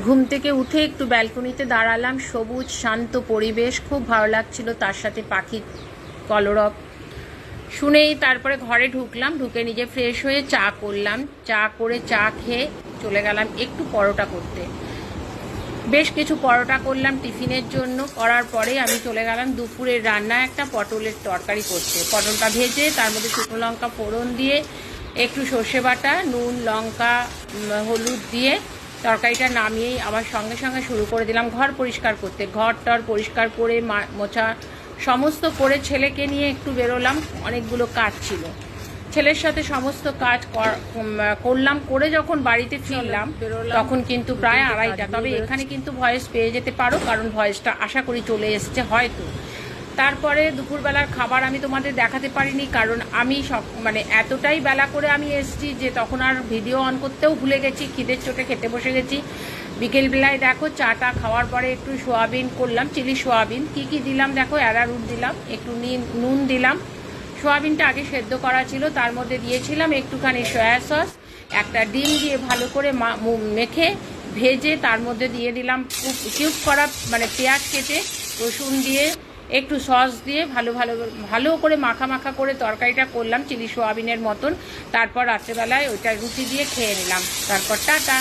ঘুম থেকে উঠে একটু ব্যালকনিতে দাঁড়ালাম, সবুজ, শান্ত পরিবেশ, খুব ভালো লাগছিল তার সাথে পাখির কলরব। শুনেই তারপরে ঘরে ঢুকলাম, ঢুকে নিজে ফ্রেশ হয়ে চা করলাম। চা করে চা খেয়ে চলে গেলাম একটু পরোটা করতে। বেশ কিছু পরোটা করলাম টিফিনের জন্য। করার পরে আমি চলে গেলাম দুপুরের রান্না একটা পটলের তরকারি করতে। পটলটা ভেজে তার মধ্যে শুকনো লঙ্কা ফোড়ন দিয়ে, একটু সর্ষে বাটা, নুন, লঙ্কা হলুদ দিয়ে তরকারিটা নামিয়েই আবার সঙ্গে সঙ্গে শুরু করে দিলাম ঘর পরিষ্কার করতে। ঘর টর পরিষ্কার করে মা- মোছা সমস্ত করে ছেলেকে নিয়ে একটু বেরোলাম। অনেকগুলো কাজ ছিল। ছেলের সাথে সমস্ত কাজ কর- করলাম করে যখন বাড়িতে ফিরলাম তখন কিন্তু প্রায় আড়াইটা। তবে এখানে কিন্তু ভয়েস পেয়ে যেতে পারো কারণ ভয়েসটা আশা করি চলে এসছে হয়তো। তারপরে দুপুরবেলার খাবার আমি তোমাদের দেখাতে পারিনি, কারণ আমি সব মানে এতটাই বেলা করে আমি এসেছি যে তখন আর ভিডিও অন করতেও ভুলে গেছি, খিদের চোটে খেতে বসে গেছি। বিকেলবেলায় দেখো চাটা খাওয়ার পরে একটু সোয়াবিন করলাম, চিলি সোয়াবিন। কি কি দিলাম দেখো অ্যারারুট দিলাম, একটু নুন দিলাম। সোয়াবিনটা আগে সেদ্ধ করা ছিল, তার মধ্যে দিয়েছিলাম একটুখানি সয়া সস, একটা ডিম দিয়ে ভালো করে মেখে ভেজে তার মধ্যে দিয়ে দিলাম কিউব করা মানে পেঁয়াজ কেটে, রসুন দিয়ে একটু সস দিয়ে ভালো ভালো ভালো করে মাখা মাখা করে তরকারিটা করলাম, চিলি সোয়াবিনের মতন। তারপর রাত্রেবেলায় ওইটা রুটি দিয়ে খেয়ে নিলাম। তারপর টাটা।